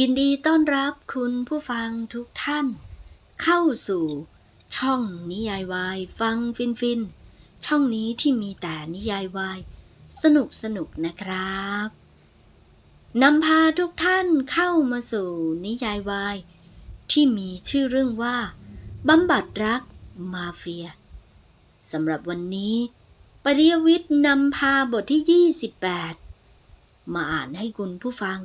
ยินดีต้อนรับคุณผู้ฟังทุกท่าน เข้าสู่ช่องนิยายวาย ฟังฟินฟินช่องนี้ที่มีแต่นิยายวาย สนุกสนุกนะครับนำพาทุกท่านเข้ามาสู่นิยายวาย ที่มีชื่อเรื่องว่าบำบัดรักมาเฟียสำหรับวันนี้ปริยวิทย์นำพาบทที่ 28 มาอ่านให้คุณผู้ฟัง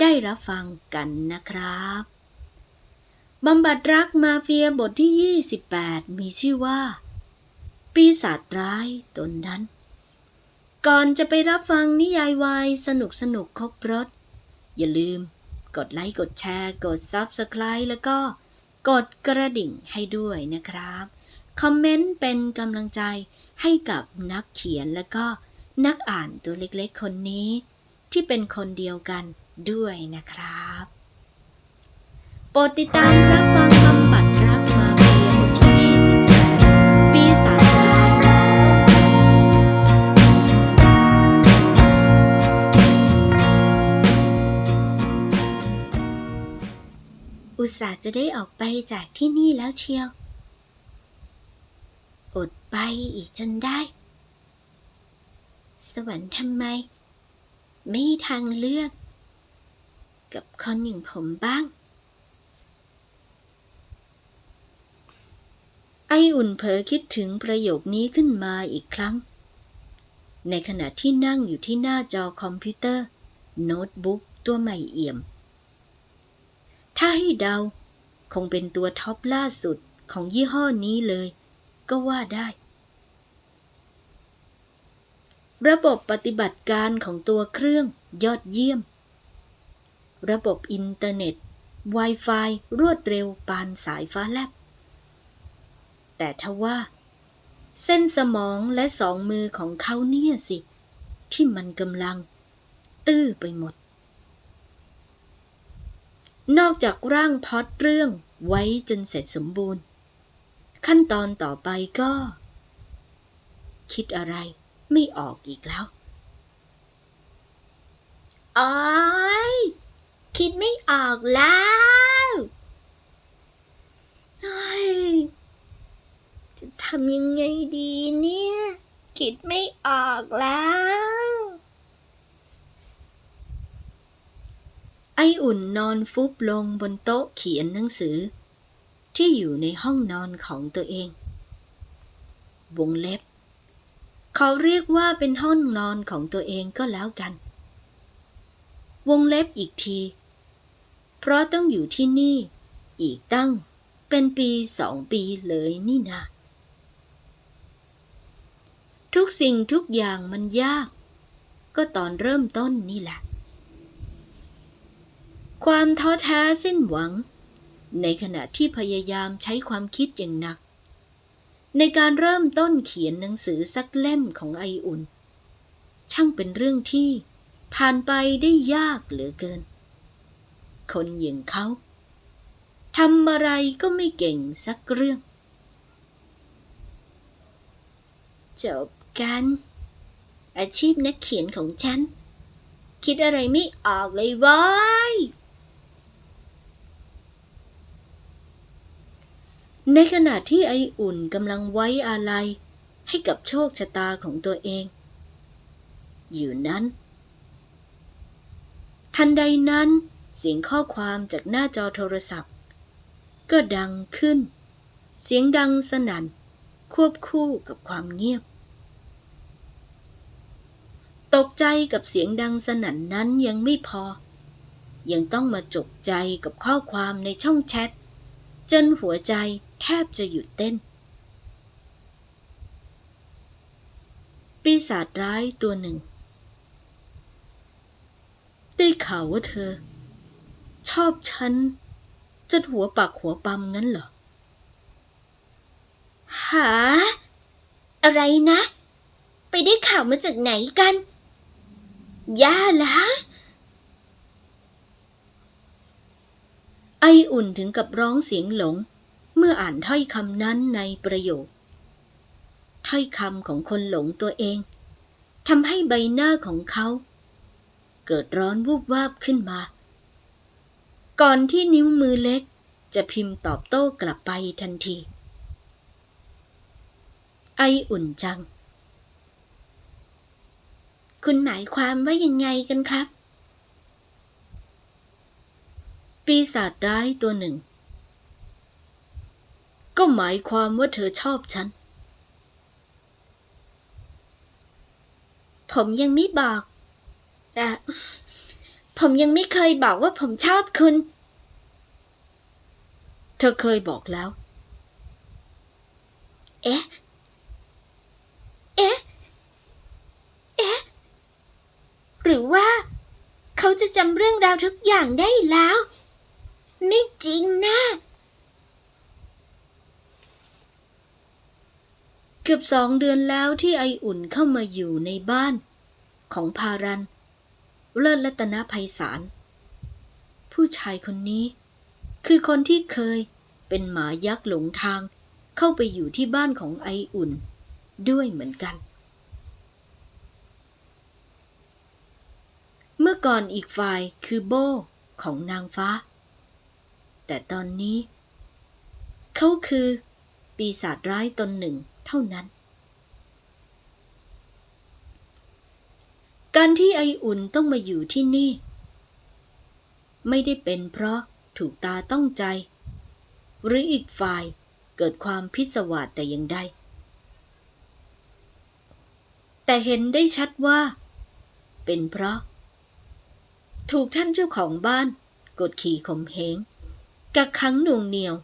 ได้รับฟังกันนะครับบำบัดรักมาเฟียบทที่ 28 มีชื่อว่า ปีศาจร้ายตนนั้น ก่อนจะไปรับฟังนิยายวายสนุกสนุกครบรถ อย่าลืมกดไลค์ กดแชร์ กด Subscribe แล้วก็กดกระดิ่งให้ด้วยนะครับ คอมเมนต์เป็นกำลังใจให้กับนักเขียนและก็นักอ่านตัวเล็กๆคนนี้ ที่เป็นคนเดียวกัน ด้วยนะครับ โปรดติดตามรับฟังบำบัดรักมาเฟียบทที่28ปีศาจร้ายอุตส่าห์จะได้ออกไปจากที่นี่แล้วเชียว อดไปอีกจนได้ สวรรค์ทำไม ไม่มีทางเลือก กับคนอย่างผมบ้าง ไออุ่นเผลอคิดถึงประโยคนี้ขึ้นมาอีกครั้ง ในขณะที่นั่งอยู่ที่หน้าจอคอมพิวเตอร์ โน้ตบุ๊กตัวใหม่เอี่ยม ถ้าให้เดา คงเป็นตัวท็อปล่าสุดของยี่ห้อนี้เลย ก็ว่าได้ระบบปฏิบัติการของตัวเครื่องยอดเยี่ยม ระบบอินเทอร์เน็ต Wi-Fi รวดเร็วปานสายฟ้าแลบ แต่ทว่า เส้นสมองและสองมือของเขาเนี่ยสิ ที่มันกำลัง ตื้อไปหมด นอกจากร่างพอดเรื่องไว้จนเสร็จสมบูรณ์ ขั้นตอนต่อไปก็ คิดอะไรไม่ออกอีกแล้วอ๋อย คิดไม่ออกแล้วจะทำยังไงดีเนี่ย คิดไม่ออกแล้ว ไออุ่นนอนฟุบลงบนโต๊ะเขียนหนังสือ ที่อยู่ในห้องนอนของตัวเอง วงเล็บ เขาเรียกว่าเป็นห้องนอนของตัวเองก็แล้วกัน วงเล็บอีกที เพราะต้องอยู่ที่นี่ อีกตั้งเป็นปีสองปีเลยนี่นาทุกสิ่งทุกอย่างมันยาก ก็ตอนเริ่มต้นนี่แหละ ความท้อแท้สิ้นหวัง ในขณะที่พยายามใช้ความคิดอย่างหนัก ในการเริ่มต้นเขียนหนังสือสักเล่มของไออุ่น ช่างเป็นเรื่องที่ผ่านไปได้ยากเหลือเกิน คนอย่างเขาทำอะไรก็ไม่เก่งสักเรื่อง จบกัน อาชีพนักเขียนของฉัน คิดอะไรไม่ออกเลยว้ยในขณะที่ไออุ่นกำลังไว้อาลัยให้กับโชคชะตาของตัวเอง อยู่นั้น ทันใดนั้น เสียงข้อความจากหน้าจอโทรศัพท์ ก็ดังขึ้น เสียงดังสนั่น ควบคู่กับความเงียบ ตกใจกับเสียงดังสนั่นนั้นยังไม่พอ ยังต้องมาจกใจกับข้อความในช่องแชท จนหัวใจแทบจะหยุดเต้น ปีศาจร้ายตัวหนึ่ง ได้ข่าวว่าเธอ ชอบฉันจนหัวปากหัวปั๊มงั้นเหรอ หา อะไรนะ ไปได้ข่าวมาจากไหนกัน ย่าละไออุ่นถึงกับร้องเสียงหลง เมื่ออ่านถ้อยคำนั้นในประโยค ถ้อยคำของคนหลงตัวเองทำให้ใบหน้าของเขา เกิดร้อนวูบวาบขึ้นมา ก่อนที่นิ้วมือเล็ก จะพิมพ์ตอบโต้กลับไปทันที ไออุ่นจัง คุณหมายความว่ายังไงกันครับ ปีศาจร้ายตัวหนึ่ง ก็หมายความว่าเธอชอบฉัน ผมยังไม่บอกแต่ ผมยังไม่เคยบอกว่าผมชอบคุณ เธอเคยบอกแล้ว เอ๊ะ เอ๊ะ เอ๊ะ หรือว่า เขาจะจำเรื่องราวทุกอย่างได้แล้ว ไม่จริงนะเกือบสองเดือนแล้วที่ไออุ่นเข้ามาอยู่ในบ้าน ของพารันเเลิศรัตนภัยสาร ผู้ชายคนนี้ คือคนที่เคยเป็นหมายักษ์หลงทาง เข้าไปอยู่ที่บ้านของไออุ่น ด้วยเหมือนกัน เมื่อก่อนอีกฝ่ายคือโบของนางฟ้า แต่ตอนนี้ เขาคือปีศาจร้ายตนหนึ่งเท่านั้น การที่ไออุ่นต้องมาอยู่ที่นี่ ไม่ได้เป็นเพราะถูกตาต้องใจ หรืออีกฝ่ายเกิดความพิศวาสแต่อย่างใดแต่เห็นได้ชัดว่า เป็นเพราะ ถูกท่านเจ้าของบ้าน กดขี่ข่มเหงกักขังหน่วงเหนียว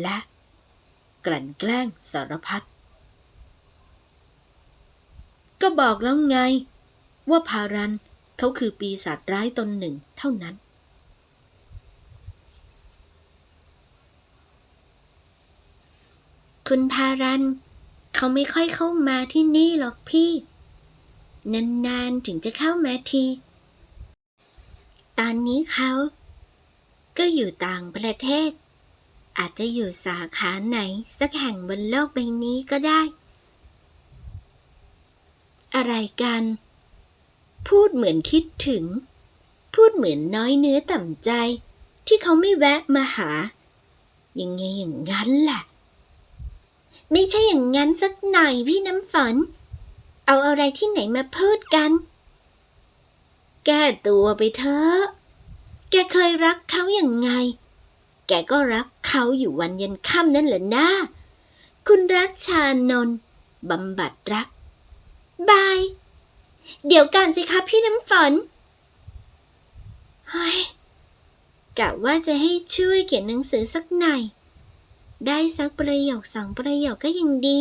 และกลั่นแกล้งสารพัดก็บอกแล้วไง ว่าพารันเขาคือปีศาจร้ายตนหนึ่งเท่านั้น คุณพารัน เขาไม่ค่อยเข้ามาที่นี่หรอกพี่ นานๆถึงจะเข้ามาที ตอนนี้เขา ก็อยู่ต่างประเทศ อาจจะอยู่สาขาไหน สักแห่งบนโลกใบนี้ก็ได้ อะไรกัน พูดเหมือนคิดถึง พูดเหมือนน้อยเนื้อต่ำใจ ที่เขาไม่แวะมาหา ยังไงอย่างนั้นแหละไม่ใช่อย่างนั้นสักหน่อยพี่น้ำฝน เอาอะไรที่ไหนมาพูดกัน แก้ตัวไปเถอะ แกเคยรักเขาอย่างไง แกก็รักเขาอยู่วันยันค่ำนั่นแหละนะคุณรัชชานนบำบัดรัก บาย เดี๋ยวกันสิคะพี่น้ำฝนเฮ้ยกะว่าจะให้ช่วยเขียนหนังสือสักหน่อย ได้สักประโยคสองประโยคก็ยังดี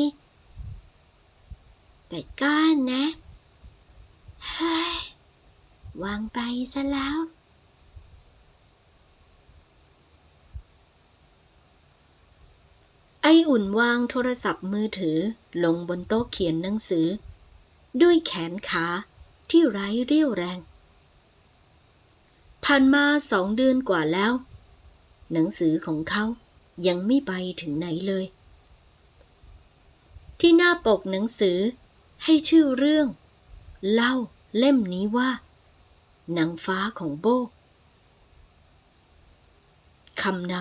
แต่ก็นะเฮ้ยวางไปซะแล้ว ไออุ่นวางโทรศัพท์มือถือลงบนโต๊ะเขียนหนังสือ ด้วยแขนขาที่ไร้เรี่ยวแรง ผ่านมาสองเดือนกว่าแล้ว หนังสือของเขายังไม่ไปถึงไหนเลย ที่หน้าปกหนังสือให้ชื่อเรื่อง เล่าเล่มนี้ว่านางฟ้าของโบคำน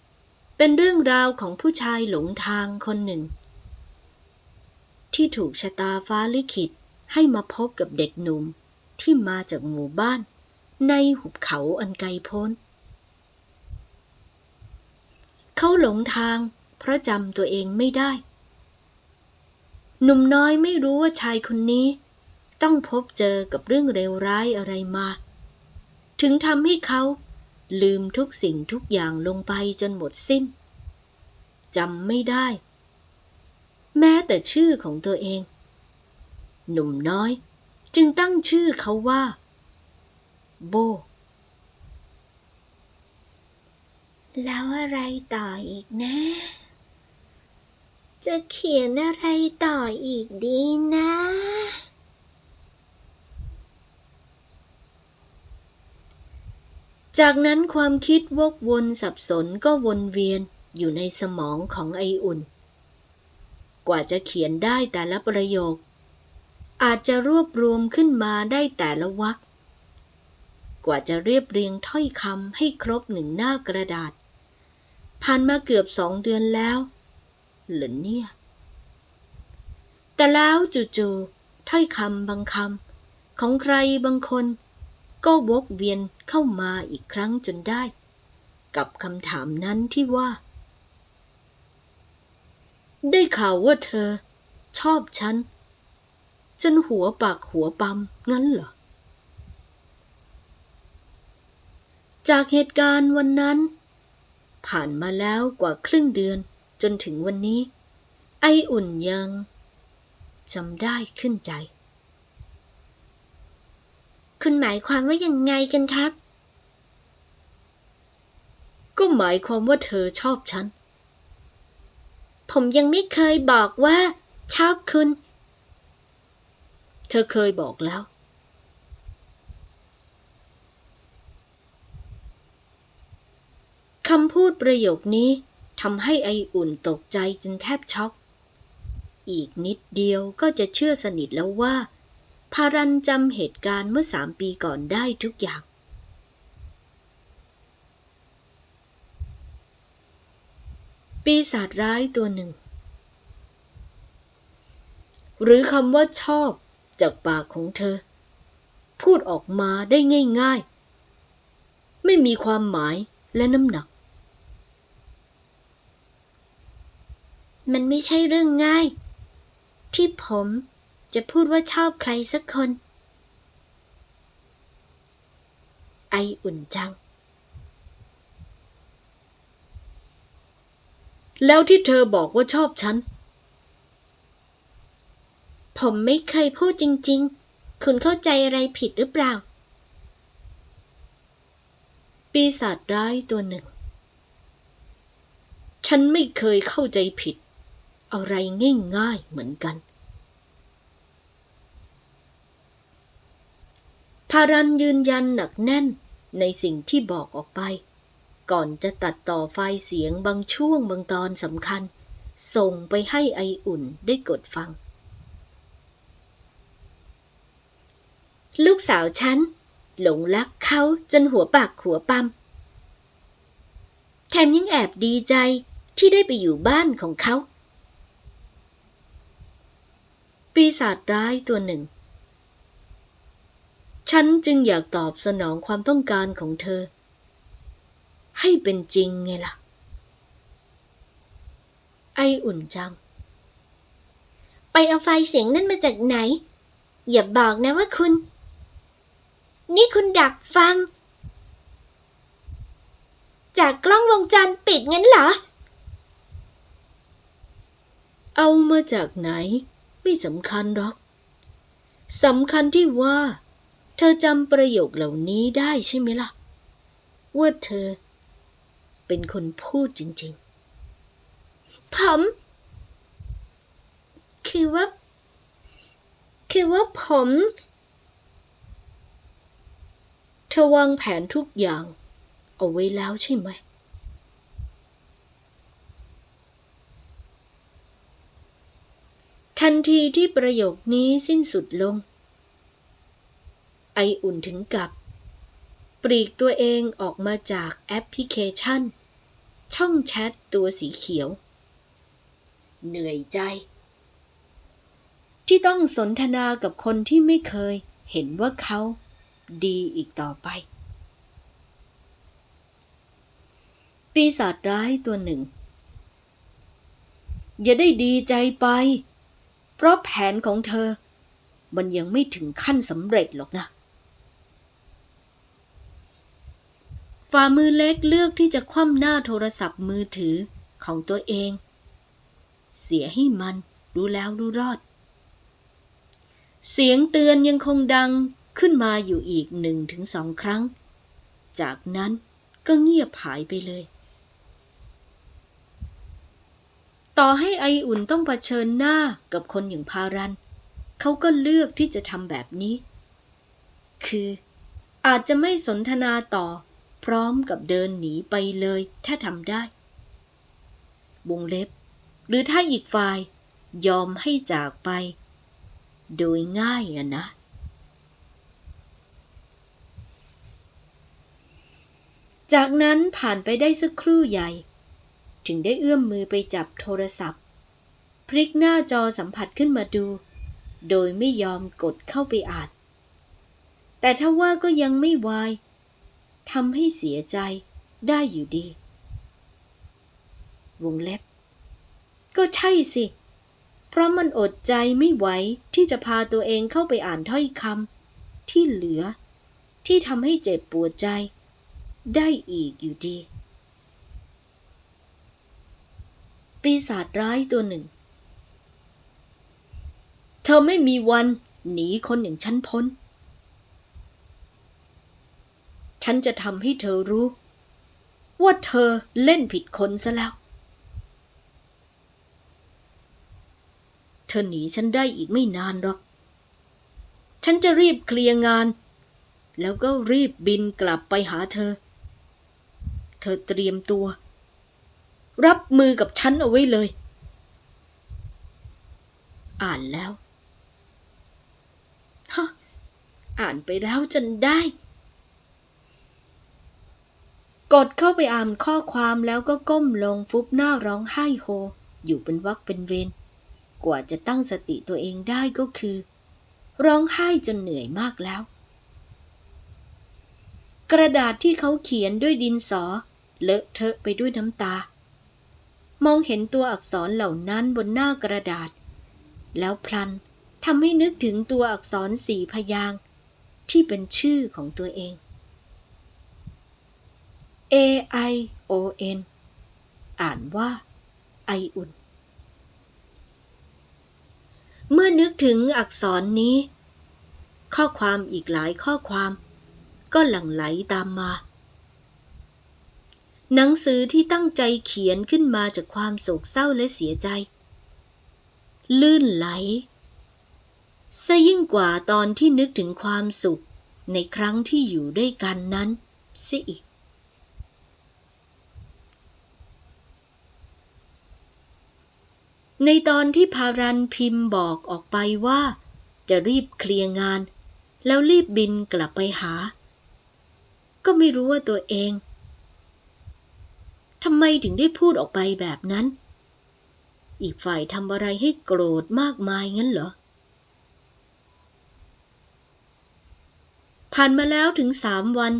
ำเป็นเรื่องราวของผู้ชายหลงทางคนหนึ่ง ที่ถูกชะตาฟ้าลิขิตให้มาพบกับเด็กหนุ่มที่มาจากหมู่บ้าน ในหุบเขาอันไกลโพ้น เขาหลงทางเพราะจำตัวเองไม่ได้ หนุ่มน้อยไม่รู้ว่าชายคนนี้ ต้องพบเจอกับเรื่องเลวร้ายอะไรมา ถึงทำให้เขาลืมทุกสิ่งทุกอย่างลงไปจนหมดสิ้นจำไม่ได้ แม้แต่ชื่อของตัวเอง หนุ่มน้อย จึงตั้งชื่อเขาว่า โบ แล้วอะไรต่ออีกนะ จะเขียนอะไรต่ออีกดีนะจากนั้นความคิดวกวนสับสนก็วนเวียนอยู่ในสมองของไออุ่น กว่าจะเขียนได้แต่ละประโยค อาจจะรวบรวมขึ้นมาได้แต่ละวรรคกว่าจะเรียบเรียงถ้อยคำให้ครบหนึ่งหน้ากระดาษ ผ่านมาเกือบสองเดือนแล้วเหรอเนี่ย แต่แล้วจู่ๆถ้อยคำบางคำของใครบางคน ก็วกเวียนเข้ามาอีกครั้งจนได้ กับคำถามนั้นที่ว่า ได้ข่าวว่าเธอ ชอบฉันจนหัวปากหัวปั๊มงั้นเหรอ จากเหตุการณ์วันนั้น ผ่านมาแล้วกว่าครึ่งเดือนจนถึงวันนี้ ไออุ่นยังจำได้ขึ้นใจ คุณหมายความว่ายังไงกันครับ ก็หมายความว่าเธอชอบฉัน ผมยังไม่เคยบอกว่า ชอบคุณ เธอเคยบอกแล้ว คำพูดประโยคนี้ทำให้ไออุ่นตกใจจนแทบช็อก อีกนิดเดียวก็จะเชื่อสนิทแล้วว่าพารันจำเหตุการณ์เมื่อสามปีก่อนได้ทุกอย่าง ปีศาจร้ายตัวหนึ่ง หรือคำว่าชอบจากปากของเธอ พูดออกมาได้ง่าย ๆ ไม่มีความหมายและน้ำหนัก มันไม่ใช่เรื่องง่าย ที่ผมจะพูดว่าชอบใครสักคน ไออุ่นจัง แล้วที่เธอบอกว่าชอบฉัน ผมไม่เคยพูดจริง ๆ คุณเข้าใจอะไรผิดหรือเปล่า ปีศาจร้ายตัวหนึ่ง ฉันไม่เคยเข้าใจผิด อะไรง่าย ๆ เหมือนกันพารันยืนยันหนักแน่นในสิ่งที่บอกออกไป ก่อนจะตัดต่อไฟล์เสียงบางช่วงบางตอนสำคัญ ส่งไปให้ไออุ่นได้กดฟัง ลูกสาวฉัน หลงรักเขาจนหัวปากหัวปั๊มแถมยังแอบดีใจที่ได้ไปอยู่บ้านของเขา ปีศาจร้ายตัวหนึ่ง ฉันจึงอยากตอบสนองความต้องการของเธอ ให้เป็นจริงไงล่ะ ไออุ่นจัง ไปเอาไฟล์เสียงนั่นมาจากไหน อย่าบอกนะว่าคุณ นี่คุณดักฟัง จากกล้องวงจรปิดงั้นเหรอ เอามาจากไหน ไม่สำคัญหรอกสำคัญที่ว่า เธอจำประโยคเหล่านี้ได้ใช่ไหมล่ะ ว่าเธอ เป็นคนพูดจริงๆ ผม คือว่า คือว่าผมเธอวางแผนทุกอย่าง เอาไว้แล้วใช่ไหม ทันทีที่ประโยคนี้สิ้นสุดลง ไออุ่นถึงกับ ปลีกตัวเองออกมาจากแอปพลิเคชัน ช่องแชทตัวสีเขียว เหนื่อยใจ ที่ต้องสนทนากับคนที่ไม่เคยเห็นว่าเขา ดีอีกต่อไป ปีศาจร้ายตัวหนึ่ง อย่าได้ดีใจไป เพราะแผนของเธอ มันยังไม่ถึงขั้นสำเร็จหรอกนะ ฝ่ามือเล็กเลือกที่จะคว่ำหน้าโทรศัพท์มือถือของตัวเอง เสียให้มันรู้แล้วรู้รอด เสียงเตือนยังคงดังขึ้นมาอยู่อีกหนึ่งถึงสองครั้ง จากนั้นก็เงียบหายไปเลย ต่อให้ไออุ่นต้องเผชิญหน้ากับคนอย่างพารัน เขาก็เลือกที่จะทำแบบนี้ คืออาจจะไม่สนทนาต่อ ร้อมกับเดินหนีไปเลยถ้าทำได้ วงเล็บ หรือถ้าอีกฝ่ายยอมให้จากไป โดยง่ายอะนะ จากนั้นผ่านไปได้สักครู่ใหญ่ ถึงได้เอื้อมมือไปจับโทรศัพท์ พลิกหน้าจอสัมผัสขึ้นมาดู โดยไม่ยอมกดเข้าไปอ่านแต่ถ้าว่าก็ยังไม่วาย ทำให้เสียใจได้อยู่ดี วงเล็บ ก็ใช่สิ เพราะมันอดใจไม่ไหวที่จะพาตัวเองเข้าไปอ่านถ้อยคำที่เหลือ ที่ทำให้เจ็บปวดใจ ได้อีกอยู่ดี ปีศาจร้ายตัวหนึ่ง เธอไม่มีวันหนีคนอย่างฉันพ้น ฉันจะทำให้เธอรู้ ว่าเธอเล่นผิดคนซะแล้ว เธอหนีฉันได้อีกไม่นานหรอก ฉันจะรีบเคลียร์งาน แล้วก็รีบบินกลับไปหาเธอ เธอเตรียมตัว รับมือกับฉันเอาไว้เลย อ่านแล้ว ฮะ อ่านไปแล้วจนได้ กดเข้าไปอ่านข้อความแล้วก็ก้มลงฟุบหน้าร้องไห้โฮ อยู่เป็นวักเป็นเวรกว่าจะตั้งสติตัวเองได้ก็คือ ร้องไห้จนเหนื่อยมากแล้ว กระดาษที่เขาเขียนด้วยดินสอ เลอะเทอะไปด้วยน้ำตา มองเห็นตัวอักษรเหล่านั้นบนหน้ากระดาษ แล้วพลันทำให้นึกถึงตัวอักษรสี่พยางที่เป็นชื่อของตัวเอง A I O N อ่านว่า ไออุ่น เมื่อนึกถึงอักษรนี้ ข้อความอีกหลายข้อความ ก็หลั่งไหลตามมา หนังสือที่ตั้งใจเขียนขึ้นมาจากความโศกเศร้าและเสียใจ ลื่นไหลซะยิ่งกว่าตอนที่นึกถึงความสุขในครั้งที่อยู่ด้วยกันนั้นเสียอีก ในตอนที่พารันพิมพ์บอกออกไปว่า จะรีบเคลียร์งาน แล้วรีบบินกลับไปหา ก็ไม่รู้ว่าตัวเองทำไมถึงได้พูดออกไปแบบนั้น อีกฝ่ายทำอะไรให้โกรธมากมายงั้นเหรอ ผ่านมาแล้วถึงสามวัน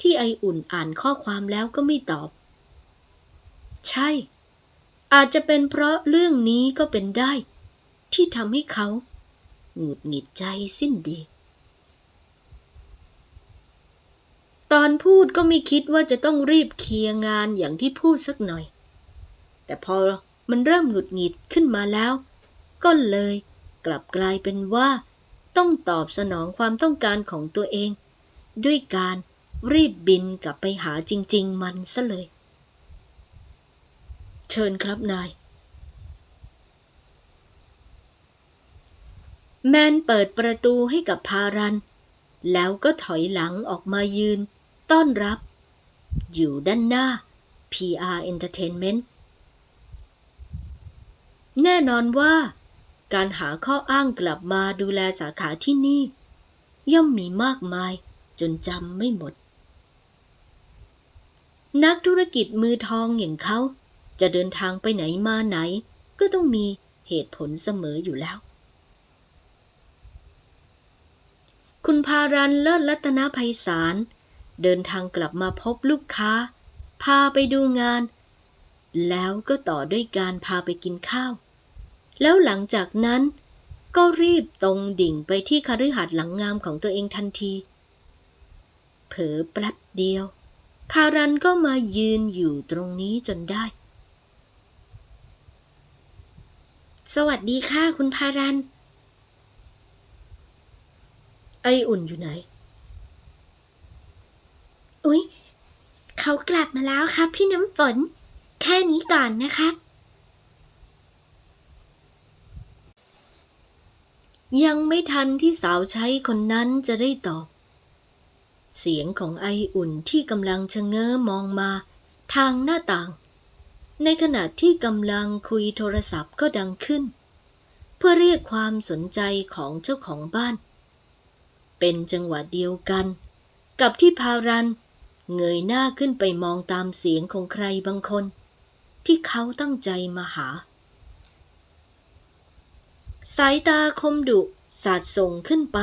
ที่ไออุ่นอ่านข้อความแล้วก็ไม่ตอบ ใช่ อาจจะเป็นเพราะเรื่องนี้ก็เป็นได้ ที่ทำให้เขาหงุดหงิดใจสิ้นดี ตอนพูดก็ไม่คิดว่าจะต้องรีบเคลียร์งานอย่างที่พูดสักหน่อย แต่พอมันเริ่มหงุดหงิดขึ้นมาแล้ว ก็เลยกลับกลายเป็นว่า ต้องตอบสนองความต้องการของตัวเอง ด้วยการรีบบินกลับไปหาจริง ๆ มันซะเลย เชิญครับนาย แมนเปิดประตูให้กับพารัน แล้วก็ถอยหลังออกมายืน ต้อนรับ อยู่ด้านหน้า PR Entertainment แน่นอนว่า การหาข้ออ้างกลับมาดูแลสาขาที่นี่ ย่อมมีมากมายจนจำไม่หมด นักธุรกิจมือทองอย่างเขา จะเดินทางไปไหนมาไหน ก็ต้องมีเหตุผลเสมออยู่แล้ว คุณพารันเลิศรัตนภัยสารเดินทางกลับมาพบลูกค้า พาไปดูงาน แล้วก็ต่อด้วยการพาไปกินข้าว แล้วหลังจากนั้น ก็รีบตรงดิ่งไปที่คฤหาสน์หลังงามของตัวเองทันที เผลอแป๊บเดียวพารันก็มายืนอยู่ตรงนี้จนได้ สวัสดีค่ะคุณพารัน ไออุ่นอยู่ไหน อุ๊ย เขากลับมาแล้วครับพี่น้ำฝน แค่นี้ก่อนนะครับ ยังไม่ทันที่สาวใช้คนนั้นจะได้ตอบ เสียงของไออุ่นที่กำลังชะเง้อมองมาทางหน้าต่าง ในขณะที่กำลังคุยโทรศัพท์ก็ดังขึ้น เพื่อเรียกความสนใจของเจ้าของบ้าน เป็นจังหวะเดียวกัน กับที่พารัน เงยหน้าขึ้นไปมองตามเสียงของใครบางคน ที่เขาตั้งใจมาหา สายตาคมดุสาดส่งขึ้นไป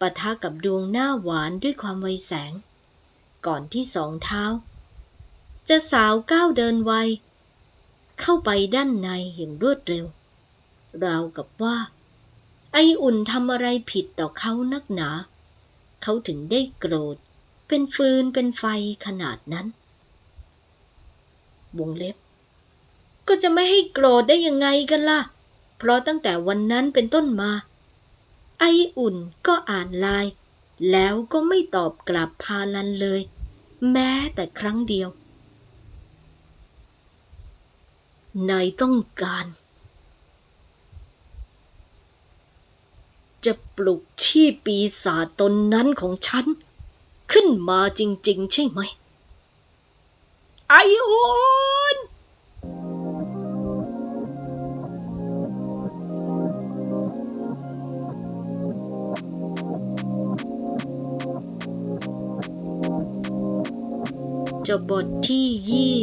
ปะทะกับดวงหน้าหวานด้วยความไวแสง ก่อนที่สองเท้า จะสาวก้าวเดินไว เข้าไปด้านในอย่างรวดเร็ว ราวกับว่า ไออุ่นทำอะไรผิดต่อเขานักหนา เขาถึงได้โกรธ เป็นฟืนเป็นไฟขนาดนั้น วงเล็บ ก็จะไม่ให้โกรธได้ยังไงกันล่ะ เพราะตั้งแต่วันนั้นเป็นต้นมา ไออุ่นก็อ่านไลน์แล้วก็ไม่ตอบกลับพาลันเลย แม้แต่ครั้งเดียว นายต้องการ จะปลุกชีพปีศาจตนนั้นของฉัน ขึ้นมาจริง ๆ ใช่ไหม ไออุ่นจบบทที่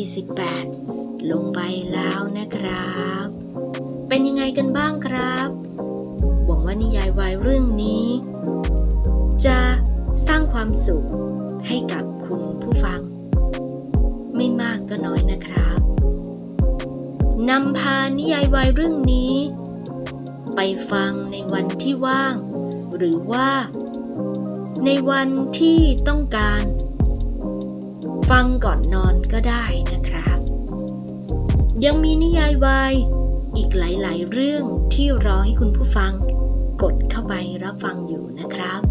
28 ลงไปแล้วนะครับ เป็นยังไงกันบ้างครับ หวังว่านิยายวายเรื่องนี้ จะสร้างความสุขให้กับคุณผู้ฟัง ไม่มากก็น้อยนะครับนำพานิยายวายเรื่องนี้ ไปฟังในวันที่ว่าง หรือว่า ในวันที่ต้องการ ฟังก่อนนอนก็ได้นะ ยังมีนิยายวาย อีกหลาย ๆ เรื่องที่รอให้คุณผู้ฟัง กดเข้าไปรับฟังอยู่นะครับ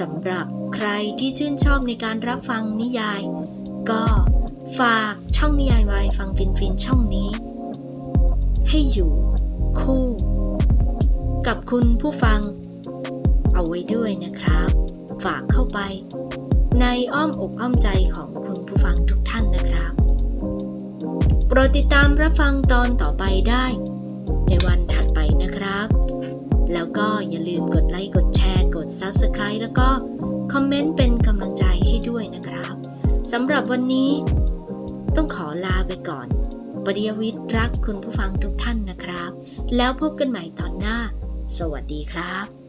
สำหรับใครที่ชื่นชอบในการรับฟังนิยาย ก็ฝากช่องนิยายวายฟังฟินฟินช่องนี้ ให้อยู่คู่ กับคุณผู้ฟัง เอาไว้ด้วยนะครับ ฝากเข้าไป ในอ้อมอกอ้อมใจของคุณผู้ฟังทุกท่านนะครับ รดติดตามรับฟังตอนต่อไปได้ ในวันถัดไปนะครับ แล้วก็อย่าลืมกดไลค์ กดแชร์ กด Subscribe แล้วก็คอมเมนต์เป็นกำลังใจให้ด้วยนะครับสำหรับวันนี้ ต้องขอลาไปก่อนปริยวิทย์รักคุณผู้ฟังทุกท่านนะครับ แล้วพบกันใหม่ตอนหน้า สวัสดีครับ